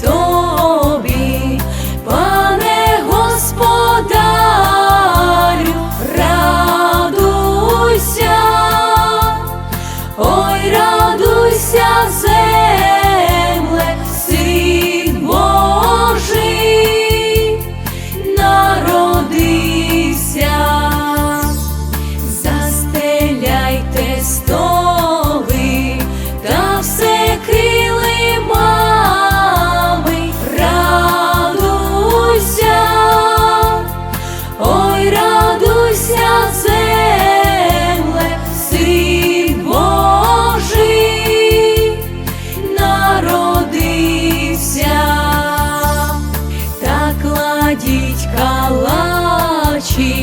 тобі, пане господарю, радуйся, ой, радуйся, землю. уся земле, син Божий народився, та кладіть калачі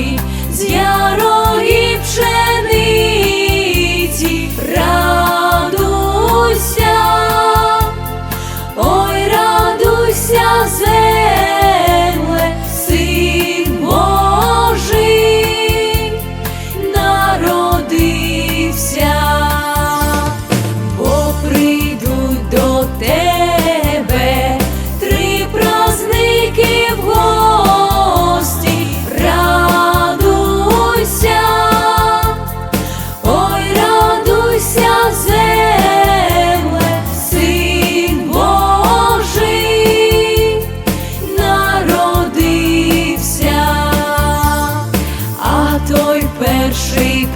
з ярої пшени.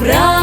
правда.